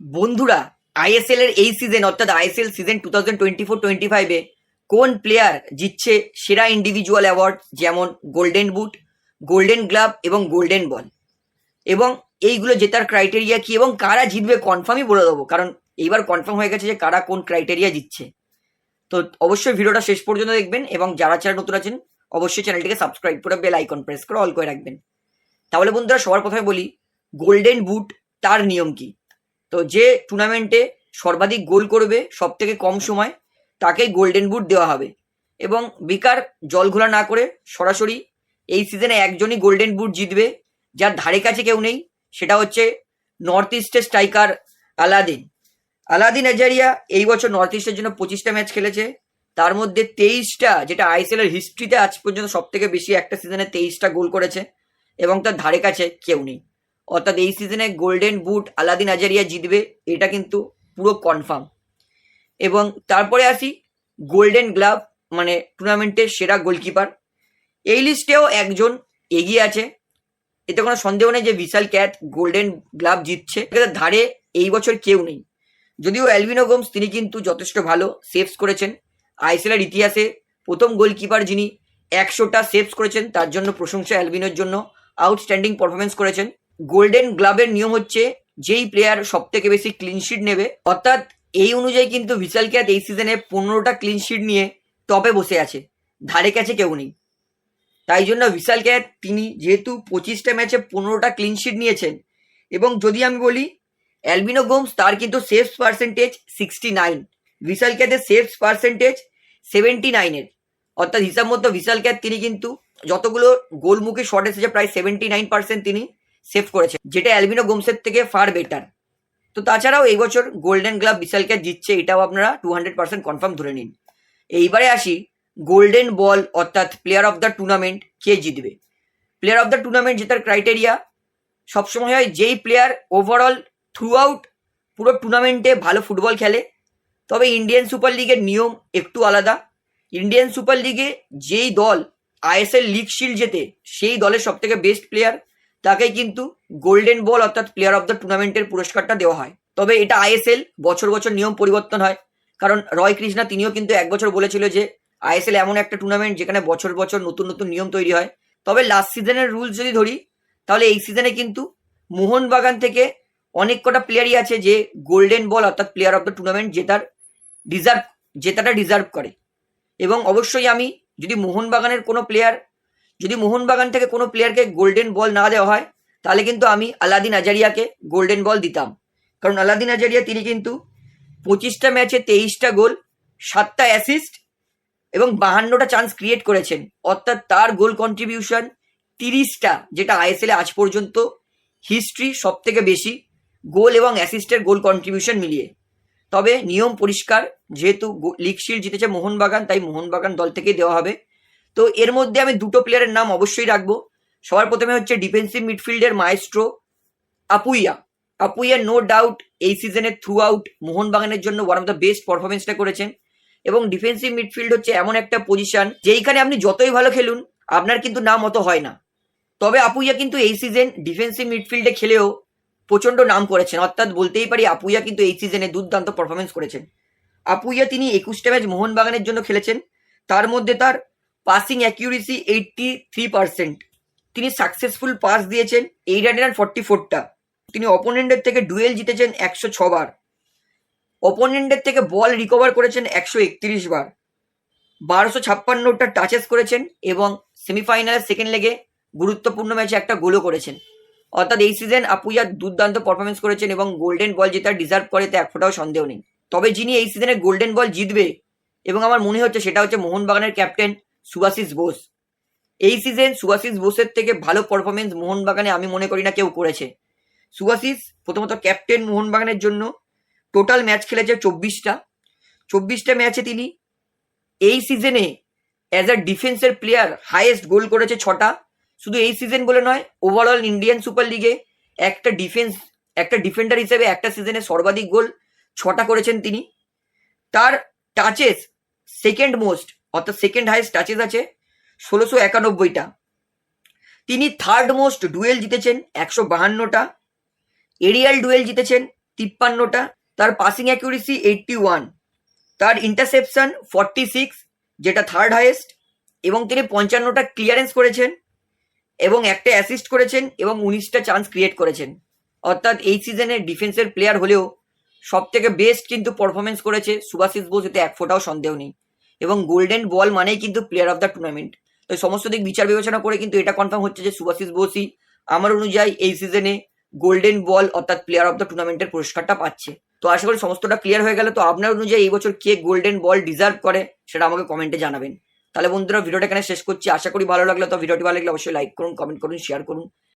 বন্ধুরা আইএসএল এর এই সিজন অর্থাৎ ISL season two thousand twenty four twenty ফাইভে কোন প্লেয়ার জিতছে সেরা ইন্ডিভিজুয়াল অ্যাওয়ার্ড যেমন গোল্ডেন বুট গোল্ডেন গ্লাভ এবং গোল্ডেন বল এবং এইগুলো জেতার ক্রাইটেরিয়া কি এবং কারা জিতবে কনফার্মই বলে দেবো, কারণ এইবার কনফার্ম হয়ে গেছে যে কারা কোন ক্রাইটেরিয়া জিতছে। তো অবশ্যই ভিডিওটা শেষ পর্যন্ত দেখবেন এবং যারা যারা নতুন আছেন, অবশ্যই চ্যানেলটিকে সাবস্ক্রাইব করে বেল আইকন প্রেস করে অল করে রাখবেন। তাহলে বন্ধুরা, সবার প্রথমে বলি গোল্ডেন বুট তার নিয়ম কি? তো যে টুর্নামেন্টে সর্বাধিক গোল করবে সব থেকে কম সময়, তাকেই গোল্ডেন বুট দেওয়া হবে। এবং বেকার জল ঘোলা না করে সরাসরি এই সিজনে একজনই গোল্ডেন বুট জিতবে, যার ধারে কাছে কেউ নেই, সেটা হচ্ছে নর্থ ইস্টের স্ট্রাইকার আলাদিন আলাদিন আজারিয়া এই বছর নর্থ ইস্টের জন্য পঁচিশটা ম্যাচ খেলেছে। তার মধ্যে তেইশটা, যেটা আইএসএল এর হিস্ট্রিতে আজ পর্যন্ত সব থেকে বেশি একটা সিজনে তেইশটা গোল করেছে, এবং তার ধারে কাছে কেউ নেই। অর্থাৎ এই সিজনে গোল্ডেন বুট আলাদিন আজারিয়া জিতবে, এটা কিন্তু পুরো কনফার্ম এবং তারপরে আসি গোল্ডেন গ্লাভ মানে টুর্নামেন্টের সেরা গোলকিপার এই লিস্টেও একজন এগিয়ে আছে। এতে কোনো সন্দেহ নেই যে বিশাল ক্যাট গোল্ডেন গ্লাভ জিতছে। ধারে এই বছর কেউ নেই। যদিও অ্যালভিনো গোমস তিনি কিন্তু যথেষ্ট ভালো সেভস করেছেন। আইসিএল এর ইতিহাসে প্রথম গোলকিপার যিনি একশোটা সেভস করেছেন, তার জন্য প্রশংসা অ্যালভিনোর জন্য। আউটস্ট্যান্ডিং পারফরমেন্স করেছেন। গোল্ডেন গ্লাবের নিয়ম হচ্ছে যেই প্লেয়ার সব থেকে বেশি ক্লিনশিট নেবে, অর্থাৎ এই অনুযায়ী কিন্তু ভিশাল ক্যাথ এই সিজনে পনেরোটা ক্লিনশিট নিয়ে টপে বসে আছে, ধারে কাছে কেউ নেই। তাই জন্য বিশাল ক্যাথ তিনি যেহেতু পঁচিশটা ম্যাচে পনেরোটা ক্লিনশিট নিয়েছেন, এবং যদি আমি বলি অ্যালবিনো গোমস তার কিন্তু saves percentage sixty nine Vishal ক্যাথের saves percentage seventy নাইনের অর্থাৎ হিসাব মতো বিশাল ক্যাথ তিনি কিন্তু যতগুলো গোলমুখী শট এসেছে, প্রায় সেভেন্টি নাইন পার্সেন্ট তিনি সেভ করেছেন যেটা অ্যালবিনো গোমসের থেকে ফার বেটার তো তাছাড়াও এই বছর গোল্ডেন গ্লাভ বিশাল ক্যাট জিতছে, এটাও আপনারা টু হান্ড্রেড পার্সেন্ট কনফার্ম ধরে নিন। এইবারে আসি গোল্ডেন বল অর্থাৎ প্লেয়ার অফ দ্য টুর্নামেন্ট কে জিতবে? প্লেয়ার অফ দ্য টুর্নামেন্ট জেতার ক্রাইটেরিয়া সবসময় হয় যেই প্লেয়ার ওভারঅল থ্রু আউট পুরো টুর্নামেন্টে ভালো ফুটবল খেলে, তবে ইন্ডিয়ান সুপার লিগের নিয়ম একটু আলাদা। ইন্ডিয়ান সুপার লিগে যেই দল আইএসএল লিগ শিল্ড জেতে, সেই দলের সব থেকে বেস্ট প্লেয়ার তাকে কিন্তু গোল্ডেন বল অর্থাৎ প্লেয়ার অফ দ্য টুর্নামেন্টের পুরস্কারটা দেওয়া হয়। তবে এটা আইএসএল বছর বছর নিয়ম পরিবর্তন হয়। কারণ রয় কৃষ্ণা, তিনিও কিন্তু এক বছর বলেছিল যে আইএসএল এমন একটা টুর্নামেন্ট যেখানে বছর বছর নতুন নতুন নিয়ম তৈরি হয়। তবে লাস্ট সিজনের রুলস যদি ধরি, তাহলে এই সিজনে কিন্তু মোহনবাগান থেকে অনেক কটা প্লেয়ারই আছে যে গোল্ডেন বল অর্থাৎ প্লেয়ার অফ দ্য টুর্নামেন্ট জেতার ডিজার্ভ জেতাটা ডিজার্ভ করে। এবং অবশ্যই আমি যদি মোহনবাগানের কোনো প্লেয়ার যদি মোহনবাগান থেকে কোনো প্লেয়ারকে গোল্ডেন বল না দেওয়া হয়, তাহলে কিন্তু আমি আলাদিন আজারিয়াকে গোল্ডেন বল দিতাম। কারণ আলাদিন আজারিয়া, তিনি কিন্তু পঁচিশটা ম্যাচে তেইশটা গোল, সাতটা অ্যাসিস্ট এবং বাহান্নটা চান্স ক্রিয়েট করেছেন। অর্থাৎ তার গোল কন্ট্রিবিউশন তিরিশটা, যেটা আইএসএল আজ পর্যন্ত হিস্ট্রি সব থেকে বেশি গোল এবং অ্যাসিস্টের গোল কন্ট্রিবিউশন মিলিয়ে। তবে নিয়ম পরিষ্কার, যেহেতু লিগ শিল্ড জিতেছে মোহনবাগান, তাই মোহনবাগান দল থেকেই দেওয়া হবে। তো এর মধ্যে আমি দুটো প্লেয়ারের নাম অবশ্যই রাখব। সবার প্রথমে হচ্ছে defensive মিডফিল্ডের maestro Apuia Apuia no doubt এই সিজনে থ্রু আউট মোহনবাগানের জন্য ওয়ান অফ দ্য বেস্ট পারফরমেন্সটা করেছেন। এবং ডিফেন্সিভ মিডফিল্ড হচ্ছে এমন একটা পজিশন যেইখানে আপনি যতই ভালো খেলুন, আপনার কিন্তু নাম অত হয় না। তবে আপুইয়া কিন্তু এই সিজন ডিফেন্সিভ মিডফিল্ডে খেলেও প্রচণ্ড নাম করেছেন। অর্থাৎ বলতেই পারি, আপুইয়া কিন্তু এই সিজনে দুর্দান্ত পারফরমেন্স করেছেন। আপুইয়া তিনি একুশটা ম্যাচ মোহনবাগানের জন্য খেলেছেন। তার মধ্যে তার passing accuracy eighty three percent তিনি সাকসেসফুল পাস দিয়েছেন এইট হান্ড্রেড ফর্টি ফোরটা তিনি অপোনেন্টের থেকে ডুয়েল জিতেছেন একশো ছবার অপোনেন্টের থেকে বল রিকভার করেছেন একশো একত্রিশ বার। বারোশো ছাপ্পান্নটা টাচেস করেছেন এবং সেমিফাইনালের সেকেন্ড লেগে গুরুত্বপূর্ণ ম্যাচে একটা গোলও করেছেন। অর্থাৎ এই সিজন আপুইয়া দুর্দান্ত পারফরমেন্স করেছেন এবং গোল্ডেন বল জেতার ডিজার্ভ করে তা এক ফোটাও সন্দেহ নেই। তবে যিনি এই সিজনে গোল্ডেন বল জিতবে, এবং আমার মনে হচ্ছে সেটা হচ্ছে মোহনবাগানের ক্যাপ্টেন সুভাশিস বোস। এই সিজন সুভাশিস বোসের থেকে ভালো পারফরমেন্স মোহনবাগানে আমি মনে করি না কেউ করেছে। সুভাশিস প্রথমত ক্যাপ্টেন মোহনবাগানের জন্য টোটাল ম্যাচ খেলেছে চব্বিশটা। চব্বিশটা ম্যাচে তিনি এই সিজনে অ্যাজ আ ডিফেন্সের প্লেয়ার হাইয়েস্ট গোল করেছে ছটা। শুধু এই সিজন বলে নয় ওভারঅল ইন্ডিয়ান সুপার লিগে একটা ডিফেন্স একটা ডিফেন্ডার হিসেবে একটা সিজনে সর্বাধিক গোল ছটা করেছেন তিনি। তার টাচেস সেকেন্ড মোস্ট অর্থাৎ সেকেন্ড হাইয়েস্ট টাচেস আছে, ষোলোশো একানব্বইটা। তিনি থার্ড মোস্ট ডুয়েল জিতেছেন, একশো বাহান্নটা। এরিয়াল ডুয়েল জিতেছেন, তিপ্পান্নটা। তার পাসিং অ্যাকুরেসি এইটটি ওয়ান তার ইন্টারসেপশন ফর্টি সিক্স যেটা থার্ড হাইয়েস্ট এবং তিনি পঞ্চান্নটা ক্লিয়ারেন্স করেছেন, এবং একটা অ্যাসিস্ট করেছেন, এবং উনিশটা চান্স ক্রিয়েট করেছেন। অর্থাৎ এই সিজনে ডিফেন্সের প্লেয়ার হলেও সব থেকে বেস্ট কিন্তু পারফরমেন্স করেছে সুভাশিস বোস, এতে এক ফোটাও সন্দেহ নেই। এবং গোল্ডেন বল মানেই কিন্তু প্লেয়ার অফ দ্য টুর্নামেন্ট তো সমস্ত দিক বিচার বিবেচনা করে কিন্তু এটা কনফার্ম হচ্ছে যে সুভাশিস বোসই আমার অনুযায়ী এই সিজনে গোল্ডেন বল অর্থাৎ প্লেয়ার অফ দ্য টুর্নামেন্টের পুরস্কারটা পাচ্ছে। তো আশা করি সমস্তটা ক্লিয়ার হয়ে গেল। তো আপনার অনুযায়ী এই বছর কে গোল্ডেন বল ডিজার্ভ করে সেটা আমাকে কমেন্টে জানাবেন। তাহলে বন্ধুরা, ভিডিওটা এখানে শেষ করছি। আশা করি ভালো লাগল। তো ভিডিওটি ভালো লাগলে অবশ্যই লাইক করুন কমেন্ট করুন শেয়ার করুন।